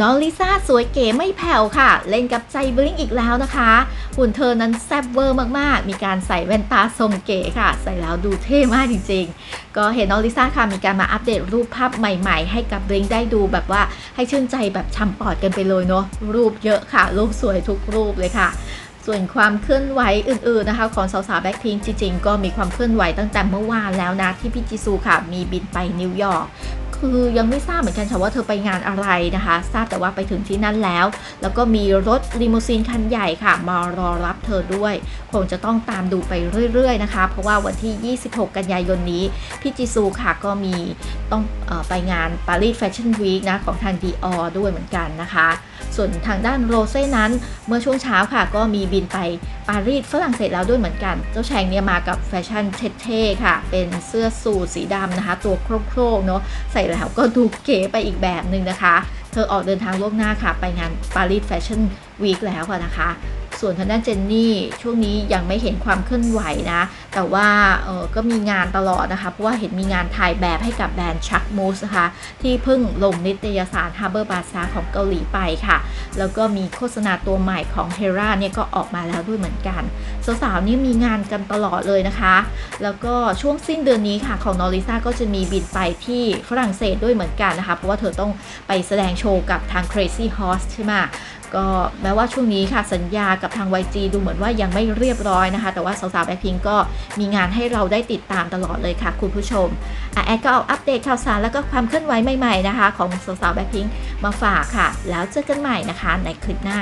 น้องลิซ่าสวยเก๋ไม่แผ่วค่ะ เล่นกับใจบลิงอีกแล้วนะคะหุ่นเธอนั้นแซ่บเวอร์มากๆ มีการใส่แว่นตาทรงเก๋ค่ะ ใส่แล้วดูเท่มากจริงๆ ก็เห็นน้องลิซ่าค่ะมีการมาอัปเดตรูปภาพใหม่ๆ ให้กับบลิงได้ดูแบบว่าให้ชื่นใจแบบช่ำปอดกันไปเลยเนาะรูปเยอะค่ะ รูปสวยทุกรูปเลยค่ะส่วนความเคลื่อนไหวอื่นๆนะคะของสาวๆแบ็คพิงจริงๆ ก็มีความเคลื่อนไหวตั้งแต่เมื่อวานแล้วนะที่พี่จิซูค่ะ มีบินไปนิวยอร์ก คือยังไม่ทราบเหมือนกันค่ะว่าเธอไปงานอะไรนะคะ ทราบแต่ว่าไปถึงที่นั่นแล้ว แล้วก็มีรถลิมูซีนคันใหญ่ค่ะ มารอรับเธอด้วย คงจะต้องตามดูไปเรื่อย ๆ นะคะ เพราะว่าวันที่ 26 กันยายนนี้ พี่จิซูค่ะก็มีต้องออไปงานปารีสแฟชั่นวีคนะของทางดีออด้วยเหมือนกันนะคะ ส่วนทางด้านโรเซ่นั้นเมื่อช่วงเช้าค่ะ ก็มีบินไปปารีสฝรั่งเศสแล้วด้วยเหมือนกัน เจ้าแชงเนี่ยมากับแฟชั่นเท่ๆค่ะ เป็นเสื้อสูทสีดำนะคะ ตัวโครกๆเนาะใส่แล้วก็ดูเก๋ไปอีกแบบหนึ่งนะคะ เธอออกเดินทางล่วงหน้าค่ะ ไปงานปารีสแฟชั่นวีคแล้วค่ะนะคะ ส่วนทางด้านเจนนี่ช่วงนี้ยังไม่เห็นความเคลื่อนไหวนะ แต่ว่าเออก็มีงานตลอดนะคะ เพราะว่าเห็นมีงานถ่ายแบบให้กับแบรนด์ชักมูสนะคะ ที่เพิ่งลงนิตยสาร Harbor Bazaar ของเกาหลีไปค่ะ แล้วก็มีโฆษณาตัวใหม่ของเฮราเนี่ยก็ออกมาแล้วด้วยเหมือนกัน สาวๆนี่มีงานกันตลอดเลยนะคะ แล้วก็ช่วงสิ้นเดือนนี้ค่ะของนอริซาก็จะมีบินไปที่ฝรั่งเศสด้วยเหมือนกันนะคะ เพราะว่าเธอต้องไปแสดงโชว์กับทาง Crazy Horse ใช่ไหม ก็แม้ว่าช่วงนี้ค่ะสัญญากับทาง YG ดูเหมือนว่ายังไม่เรียบร้อยนะคะ แต่ว่าสาวๆแบ็คพิงก็มีงานให้เราได้ติดตามตลอดเลยค่ะ คุณผู้ชมอแอดก็เอาอัปเดตข่าวสารแล้วก็ความเคลื่อนไหวใหม่ๆนะคะ ของสาวๆแบ็คพิงมาฝากค่ะ แล้วเจอกันใหม่นะคะในคลิปหน้า